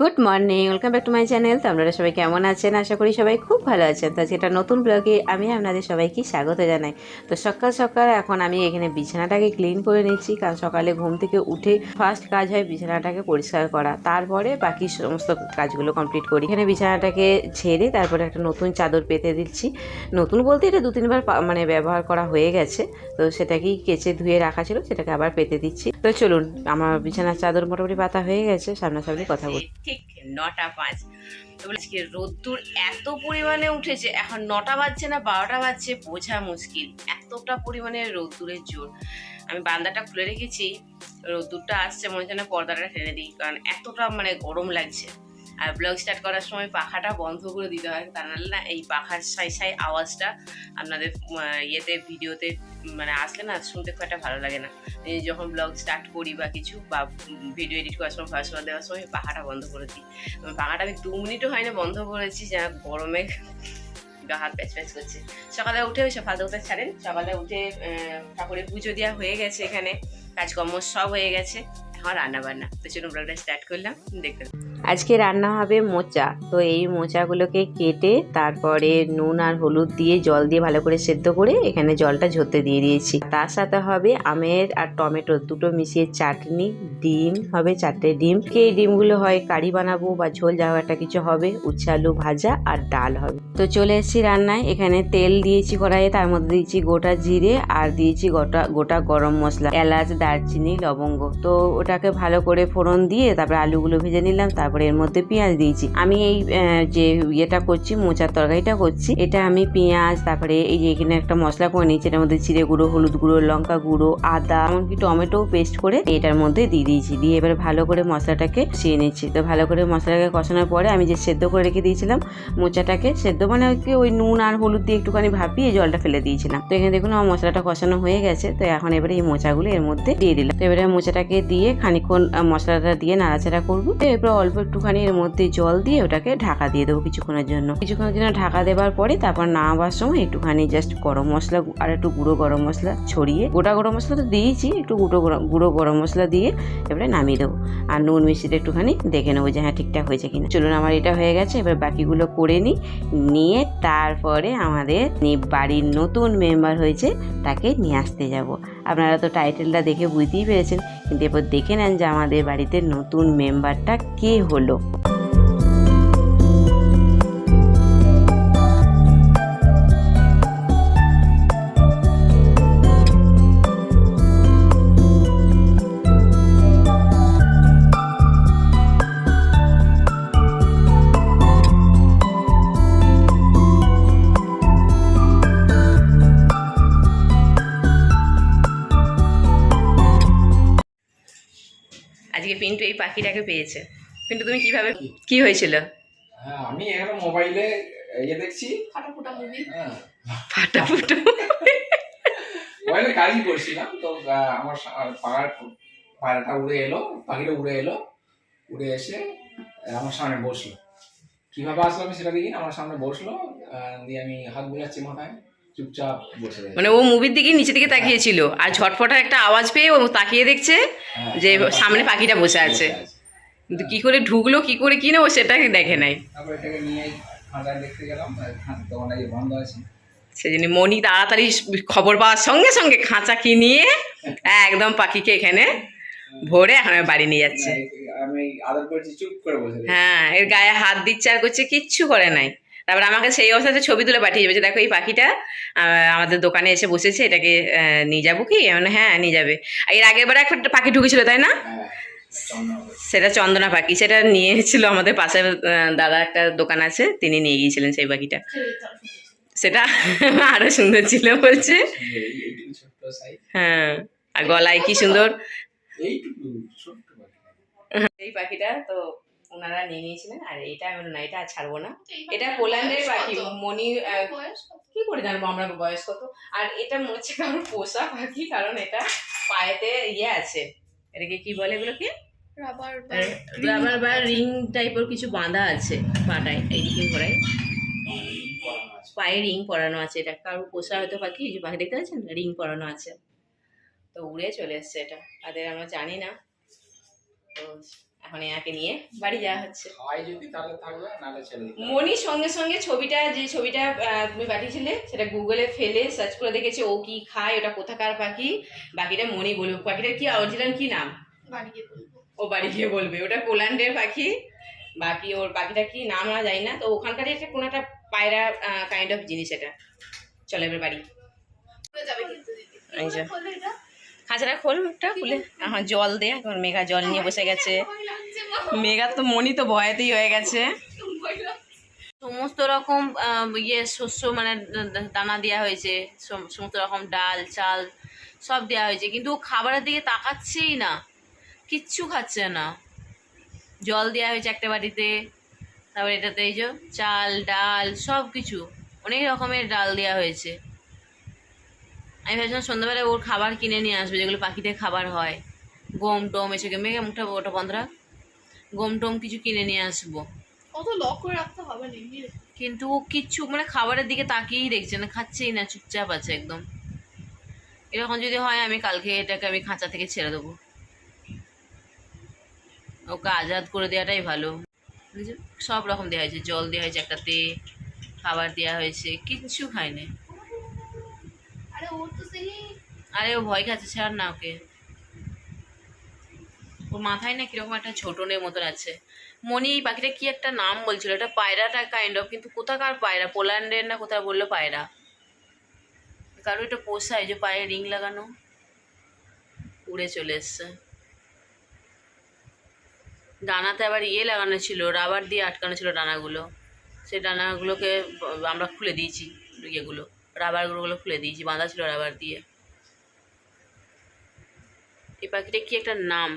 Good morning welcome back to my channel তো আপনারা সবাই কেমন আছেন? আশা করি সবাই খুব ভালো আছেন। তো যেটা নতুন ব্লগে আমি আপনাদের সবাইকে স্বাগত জানাই। তো সকাল সকাল এখন আমি এখানে বিছানাটাকে ক্লিন করে নিচ্ছি। কারণ সকালে ঘুম থেকে উঠে ফার্স্ট কাজ হয় বিছানাটাকে পরিষ্কার করা। তারপরে বাকি সমস্ত কাজগুলো কমপ্লিট করি। এখানে বিছানাটাকে ঝেড়ে তারপরে একটা নতুন চাদর পেতে দিচ্ছি। নতুন বলতে এটা দু তিনবার মানে ব্যবহার করা হয়ে গেছে। তো সেটাকেই কেচে ধুয়ে রাখা ছিল। সেটাকে আবার পেতে দিচ্ছি। তো চলুন আমার বিছানার চাদর মোটামুটি পাতা হয়ে গেছে সামনাসামনি কথা বলি ঠিক নটা পাঁচ। আজকে রোদ্দুর এত পরিমাণে উঠেছে এখন নটা বাজছে না বারোটা বাজছে বোঝা মুশকিল। এতটা পরিমাণে রোদ্দুরের জোর। আমি বান্দাটা খুলে রেখেছি রোদ্দুরটা আসছে মনে হচ্ছে না পর্দাটা টেনে দিই কারণ এতটা মানে গরম লাগছে। আর ব্লগ স্টার্ট করার সময় পাখাটা বন্ধ করে দিতে হয়। তা নাহলে না এই পাখার সাই সাই আওয়াজটা আপনাদের ইয়েতে, ভিডিওতে মানে আসলে না শুনতে খুব একটা ভালো লাগে না। যখন ব্লগ স্টার্ট করি বা কিছু বা ভিডিও এডিট করার সময় ভয়েস দেওয়ার সময় পাখাটা বন্ধ করে দিই। পাখাটা আমি দু মিনিটও হয় না বন্ধ করেছি, যা গরমে হাত প্যাচ প্যাচ করছে। সকালে উঠে ওই সব ফালতু ছাড়েন, সকালে উঠে ঠাকুরের পুজো দেওয়া হয়ে গেছে এখানে, কাজকর্ম সব হয়ে গেছে, এখন রান্না বান্না তো চলুন ব্লগটা স্টার্ট করলাম, দেখতে। আজকে রান্না হবে মোচা। তো এই মোচাগুলোকে কেটে তারপরে নুন আর হলুদ দিয়ে জল দিয়ে ভালো করে সেদ্ধ করে এখানে জলটা ঝরতে দিয়ে দিয়েছি। তার সাথে হবে আমের আর টমেটো দুটো মিশিয়ে চাটনি, ডিম হবে চারটে ডিম। এই ডিমগুলো হয়, কারি বানাবো বা ঝোল যাওয়া একটা কিছু হবে, উচ্ছে আলু ভাজা আর ডাল হবে। তো চলে এসেছি রান্নায়। এখানে তেল দিয়েছি কড়াইয়ে, তার মধ্যে দিয়েছি গোটা জিরে আর দিয়েছি গোটা গোটা গরম মশলা, এলাচ, দারচিনি, লবঙ্গ। তো ওটাকে ভালো করে ফোড়ন দিয়ে তারপরে আলুগুলো ভেজে নিলাম, তারপরে এর মধ্যে পেঁয়াজ দিয়েছি। আমি এই যে ইয়েটা করছি, মোচার তরকারিটা করছি, এটা আমি পেঁয়াজ, তারপরে এই যে এখানে একটা মশলা করে নিয়েছি, এটার মধ্যে জিরে গুঁড়ো, হলুদ গুঁড়ো, লঙ্কা গুঁড়ো, আদা, এমনকি টমেটো পেস্ট করে এটার মধ্যে দিয়ে দিয়েছি। দিয়ে এবার ভালো করে মশলাটাকে কষিয়ে নিচ্ছি। তো ভালো করে মশলাটাকে কষানোর পরে আমি যে সেদ্ধ করে রেখে দিয়েছিলাম, মোচাটাকে সেদ্ধ মানে কি, ওই নুন আর হলুদ দিয়ে একটুখানি ভাপিয়ে জলটা ফেলে দিয়েছিলাম। তো এখানে দেখুন আমার মশলাটা কষানো হয়ে গেছে, তো এখন এবারে এই মোচাগুলো এর মধ্যে দিয়ে দিলাম। তো এবারে মোচাটাকে দিয়ে খানিক্ষণ মশলাটা দিয়ে নাড়াচাড়া করব। তো এরপর অল্প একটুখানি এর মধ্যে জল দিয়ে ওটাকে ঢাকা দিয়ে দেবো কিছুক্ষণের জন্য। কিছুক্ষণের জন্য ঢাকা দেওয়ার পরে তারপর নামাবার সময় একটুখানি জাস্ট গরম মশলা আর একটু গুঁড়ো গরম মশলা ছড়িয়ে, গোটা গরম মশলা তো দিয়েছি, একটু গুঁড়ো গুঁড়ো গরম মশলা দিয়ে এবারে নামিয়ে দেবো। আর নুন মিষ্টিটা একটুখানি দেখে নেব যে হ্যাঁ ঠিকঠাক হয়েছে কিনা। চলুন আমার এটা হয়ে গেছে, এবার বাকিগুলো করে নিই। নিয়ে তারপরে আমাদের বাড়ির নতুন মেম্বার হয়েছে, তাকে নিয়ে আসতে যাব। আপনারা তো টাইটেলটা দেখে বুঝতেই পেরেছেন, কিন্তু এরপর দেখে নেন যে আমাদের বাড়িতে নতুন মেম্বারটা কে হলো। আজকে পিন্টু এই পাখিটাকে পেয়েছে। পিন্টু তুমি কীভাবে কি হয়েছিল? হ্যাঁ আমি এখানে মোবাইলে ইয়ে দেখছি। হ্যাঁ। ফাটা ফুটো মোবাইলে কাজই করছিলাম তো আমার পাড়ার পায়রাটা উড়ে এলো পাখিটা উড়ে এলো উড়ে এসে আমার সামনে বসল। কীভাবে আসলো আমি সেটা দেখিনি আমার সামনে বসল দিয়ে আমি হাত বুলাচ্ছি মাথায় চুপচাপ বসে মানে ও মুভির দিকে নিচে দিকে তাকিয়েছিল আর ঝটফটার একটা আওয়াজ পেয়ে ও তাকিয়ে দেখছে হ্যাঁ, যে সামনে পাখিটা বসে আছে। কিন্তু কি করে ঢুকলো কি করে কি না ও সেটাকে দেখে নাই। সেই জন্য মনি তাড়াতাড়ি খবর পাওয়ার সঙ্গে সঙ্গে খাঁচা কিনিয়ে একদম পাখিকে এখানে ভরে এখন বাড়ি নিয়ে যাচ্ছে। হ্যাঁ এর গায়ে হাত দিচ্ছে আর করছে কিচ্ছু করে নাই। তারপর আমাকে সেই অবস্থাতে ছবি তুলে পাঠিয়ে যাবে যে দেখো এই পাখিটা আমাদের দোকানে এসে বসেছে এটাকে নিয়ে যাব কি? বললাম, হ্যাঁ নিয়ে যাবে। এর আগের বার একটা পাখি ঢুকেছিল তাই না? হ্যাঁ। সেটা চন্দনা পাখি সেটা নিয়েছিল আমাদের আহ, দাদা একটা দোকান আছে তিনি নিয়ে গিয়েছিলেন সেই পাখিটা। সেটা আরও সুন্দর ছিল বলছে। হ্যাঁ আর গলায় কি সুন্দর। এই পাখিটা তো ওনারা নিয়ে নিয়েছিলেন আর এটা আমি না এটা আর ছাড়বো না। এটা পোল্যান্ডের পাখি মনি কি করে জানব আমরা বয়স কত আর এটা মনে হচ্ছে কারণ পোষা পাখি কারণ এটা পায়েতে ইয়ে আছে। এটাকে কি বলে এগুলোকে? রাবার রাবার বা রিং টাইপের কিছু বাঁধা আছে পাটায় এইদিকে ঘোরায় পায়ে রিং পরানো আছে এটা কারও পোষা হয়তো পাখি যে পাখি দেখতে পাচ্ছেন? রিং পরানো আছে। তো উড়ে চলে এসছে এটা। তাদের আমরা জানি না। তো এখন এনাকে নিয়ে বাড়ি যাওয়া হচ্ছে। মনির সঙ্গে সঙ্গে ছবিটা যে ছবিটা তুমি পাঠিয়েছিলে সেটা গুগলে ফেলে সার্চ করে দেখেছে ও কি খায় ওটা কোথাকার পাখি? বাকিটা মনি বলবে পাখিটার কি অরিজিনাল কি নাম? ও বাড়ি গিয়ে বলবে। ওটা পোল্যান্ডের পাখি। বাকি ওর পাখিটা কি নাম আমরা জানি না। তো ওখানকার একটা কোনো একটা পায়রা কাইন্ড অফ জিনিস এটা। চলে এবার বাড়ি। খাঁচাটা খোল মুখটা খুলে। এখন জল দে। এখন মেঘা জল নিয়ে বসে গেছে। মেঘা তো মনি তো ভয়েতেই হয়ে গেছে। সমস্ত রকম ইয়ে শস্য মানে দানা দেওয়া হয়েছে। সমস্ত রকম ডাল চাল সব দেওয়া হয়েছে। কিন্তু ও খাবারের দিকে তাকাচ্ছেই না। কিচ্ছু খাচ্ছে না। জল দেওয়া হয়েছে একটা বাটিতে তারপর এটাতে এই যে চাল ডাল সব কিছু অনেক রকমের ডাল দেওয়া হয়েছে। আমি ভাবছিলাম সন্ধ্যাবেলায় ওর খাবার কিনে নিয়ে আসবে যেগুলো পাখিদের খাবার হয়। গম টম এসে মেঘে মুখটা ওটা বন্ধ রাখ। গম টম কিছু কিনে নিয়ে আসব। অত লক করে রাখতে হবে না কিন্তু ও কিচ্ছু মানে খাবারের দিকে তাকিয়েই দেখছে না খাচ্ছেই না চুপচাপ আছে একদম। এরকম যদি হয় আমি কালকে এটাকে আমি খাঁচা থেকে ছেড়ে দেবো। ওকে আজাদ করে দেওয়াটাই ভালো। সব রকম দেওয়া হয়েছে জল দেওয়া হয়েছে একটাতে খাবার দেওয়া হয়েছে কিচ্ছু খায়নি। আরে ও ভয় খাচ্ছে ছাড় না ওকে। ওর মাথায় না কীরকম একটা ছোটনের মতন আছে। মনি এই পাখিটা কি একটা নাম বলছিল এটা পায়রাটা কাইন্ড অফ কিন্তু কোথাকার পায়রা? পোল্যান্ডের না কোথায় বলল পায়রা? কারও এটা পোষায় যে পায়ে রিং লাগানো। উড়ে চলে এসছে। ডানাতে আবার ইয়ে লাগানো ছিল রাবার দিয়ে আটকানো ছিল ডানাগুলো। সেই ডানাগুলোকে আমরা খুলে দিয়েছি ইয়েগুলো রাবারগুলোগুলো খুলে দিয়েছি বাঁধা ছিল রাবার দিয়ে। এই পাখিটা কি একটা নাম?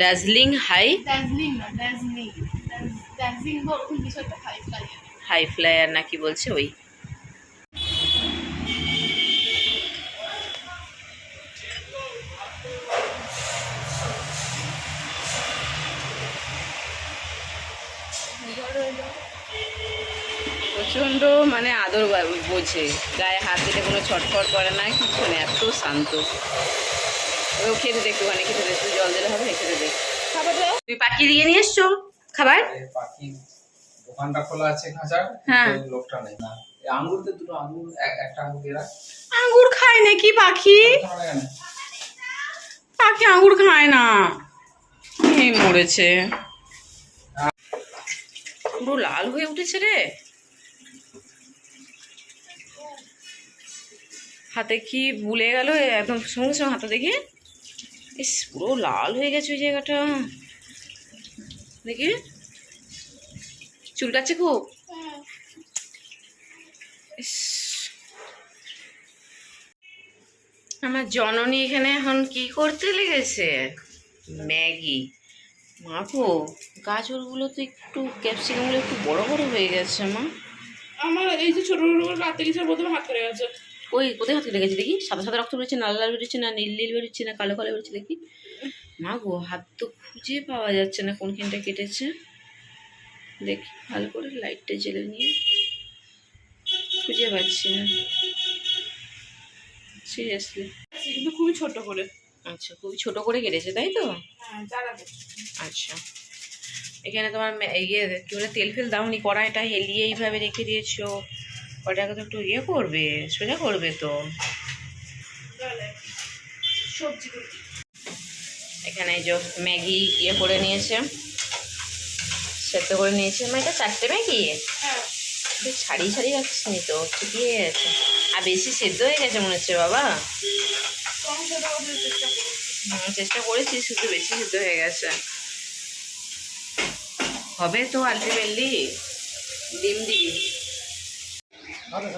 দার্জিলিং হাই হাই ফ্লায়ার নাকি বলছে ওই? প্রচণ্ড মানে আদর বোঝে। গায়ে হাত দিলে কোনো ছটফট করে না কিছু না এত শান্ত। ও খেতে দে মানে খেতে দে একটু জল দিলে হবে খেতে দে। তুমি পাখি দিয়ে নিয়ে এসছো খাবার? পাখি দোকানটা খোলা আছে খাঁচার হ্যাঁ। লোকটা নেই না। এই আঙ্গুর দে দুটো আঙ্গুর এক- একটা আঙ্গুর রাখ। আঙ্গুর খায় নাকি পাখি? পাখি আঙ্গুর খায় না। এই মরেছে। পুরো লাল হয়ে উঠেছে রে। হাতে কি ভুলে গেল? একদম সঙ্গে সঙ্গে হাতে দেখি। ইস, পুরো লাল হয়ে গেছে ওই জায়গাটা। দেখি। চুলকাচ্ছে খুব? ইস। আমার জননী এখানে এখন কি করতে লেগেছে? ম্যাগি। মা গো গাজরগুলো তো একটু, ক্যাপসিকামগুলো একটু বড় বড় হয়ে গেছে মা। আমার এই যে ছোট ছোট করে কাটতে গেছে প্রথমে হাত করে গেছে। ওই কোথায় হাত লেগেছে দেখি? সাদা সাদা রক্ত বেরোচ্ছে লাল লাল বেরোচ্ছে না নীল নীল বেরোচ্ছে না কালো কালো বেরোচ্ছে দেখি? মা গো হাত তো খুঁজে পাওয়া যাচ্ছে না কোনখানটা কেটেছে। দেখি ভালো করে লাইটটা জ্বেলে নিয়ে। খুঁজে পাচ্ছি না। সিরিয়াসলি কিন্তু খুবই ছোট করে। আচ্ছা খুবই ছোট করে কেটেছে তাই তো? হ্যাঁ আচ্ছা। এখানে তোমার ইয়ে কি বলে তেল ফেল দাওনি কড়াইটা হেলিয়ে এইভাবে রেখে দিয়েছ। ওটাকে তো একটু ইয়ে করবে, সোজা করবে তো। এখানে যে ম্যাগি ইয়ে করে নিয়েছে, সেদ্ধ করে নিয়েছে। মানে এটা চারটে ম্যাগি? ছাড়িয়ে ছাড়িয়ে রাখিস নি তো, ঠিকই হয়ে গেছে। আর বেশি সেদ্ধ হয়ে গেছে মনে হচ্ছে বাবা। চেষ্টা করেছি, শুধু বেশি সিদ্ধ হয়ে গেছে। হবে তো আলটিমেটলি। ডিম দিবি।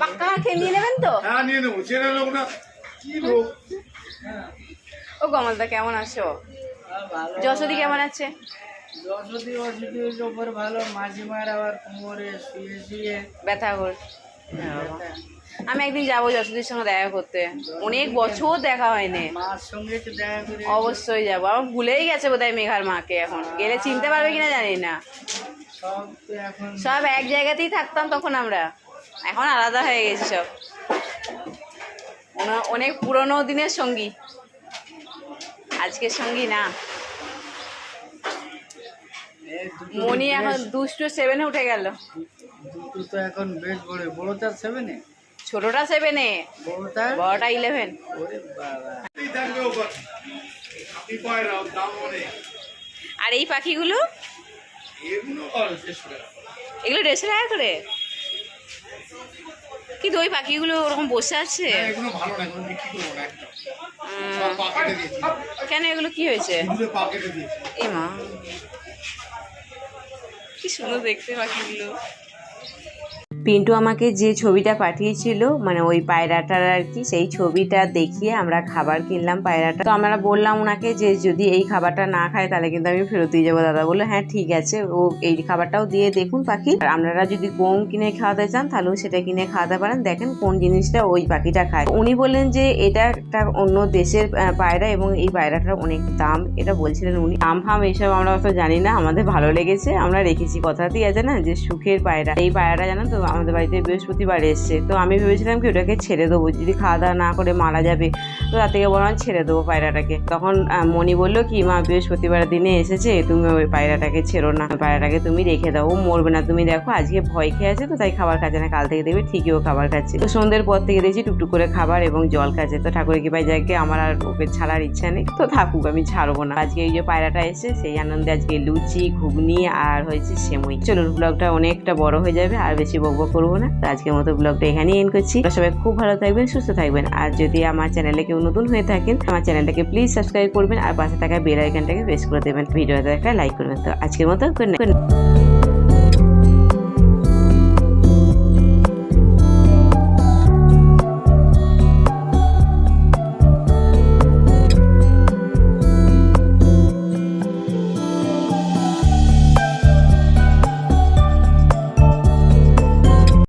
পাক্কা খেয়ে নিয়ে নেবেন তো? হ্যাঁ নিয়ে নেব। চেনে লোক না। কি লোক? ও কমলদা কেমন আছো? যশোদি কেমন আছে? যশোদি অসুদির ওপর ভালো। মাঝিমার আবার কোমরে শুয়ে শুয়ে। ব্যথা কর। আমি একদিন যাব যশোদির সঙ্গে দেখা করতে। অনেক বছর দেখা হয়নি। মার সঙ্গে একটু দেখা করে অবশ্যই যাব। আমার ভুলেই গেছে বোধহয় মেঘার মাকে এখন। গেলে চিনতে পারবে কিনা জানি না। সব তো এখন সব এক জায়গাতেই থাকতাম তখন আমরা। এখন আলাদা হয়ে গেছি সব। অনেক পুরনো দিনের সঙ্গী। আজকের সঙ্গী না। মনি এখন দুষ্টু সেভেনে উঠে গেল। দুটো তো এখন বেশ বড়। বড়টার সেভেনে ছোটটা সেভেনে বড়টা? ইলেভেন ওরে আর এই পাখিগুলো? এগুলো দেড়শো টাকা করে? কিন্তু ওই পাখিগুলো ওরকম বসে আছে? কেন এগুলো কি হয়েছে? এ মা। কি সুন্দর দেখতে পাখিগুলো। পিন্টু আমাকে যে ছবিটা পাঠিয়েছিল মানে ওই পায়রাটার আর কি, সেই ছবিটা দেখিয়ে আমরা খাবার কিনলাম পায়রাটা। তো আমরা বললাম ওনাকে যে যদি এই খাবারটা না খায়, তাহলে কিন্তু আমি ফেরত দিয়ে যাব। দাদা বলল হ্যাঁ ঠিক আছে, ও এই খাবারটাও দিয়ে দেখুন পাখি। আর আপনারা যদি গম কিনে খাওয়াতে চান তাহলেও সেটা কিনে খাওয়াতে পারেন। দেখেন কোন জিনিসটা ওই পাখিটা খায়। উনি বললেন যে এটা একটা অন্য দেশের পায়রা এবং এই পায়রাটার অনেক দাম। এটা বলছিলেন উনি। দাম ফাম এইসব আমরা অত জানি না, আমাদের ভালো লেগেছে। আমরা রেখেছি। কথাতেই আছে না যে সুখের পায়রা। এই পায়রাটা জানো তো আমাদের বাড়িতে বৃহস্পতিবার এসছে। তো আমি ভেবেছিলাম কি ওটাকে ছেড়ে দেবো, যদি খাওয়া দাওয়া না করে মারা যাবে, তো তার থেকে বললাম ছেড়ে দেবো পায়রাটাকে। তখন মণি বলল, কি মা, বৃহস্পতিবার দিনে এসেছে, তুমি ওই পায়রাটাকে ছেড়ো না। পায়রাটাকে তুমি রেখে দাও, ও মরবে না। তুমি দেখো, আজকে ভয় খেয়ে আছে, তো তাই খাবার খাচ্ছে না। কাল থেকে দেখবে ঠিকই ও খাবার খাচ্ছে। তো সন্ধ্যের পর থেকে দেখছি টুকটুক করে খাবার এবং জল খাচ্ছে। তো ঠাকুরের কৃপায় যাকে আমার আর ওকে ছাড়ার ইচ্ছা নেই, তো থাকুক, আমি ছাড়বো না। আজকে এই যে পায়রাটা এসে সেই আনন্দে আজকে লুচি, ঘুগনি আর হয়েছে সেমুই। চলুন ব্লগটা অনেকটা বড় হয়ে যাবে, আর বেশি বক বক করব না। তো আজকের মতো ব্লগটা এখানেই এন করছি। সবাই খুব ভালো থাকবেন, সুস্থ থাকবেন। আর যদি আমার চ্যানেলে কেউ নতুন হয়ে থাকেন, আমার চ্যানেলটাকে প্লিজ সাবস্ক্রাইব করবেন আর পাশে থাকা বেল আইকনটাকে প্রেস করে দেবেন। ভিডিওতে একটা লাইক করবেন। তো আজকের মতো গুড নাইট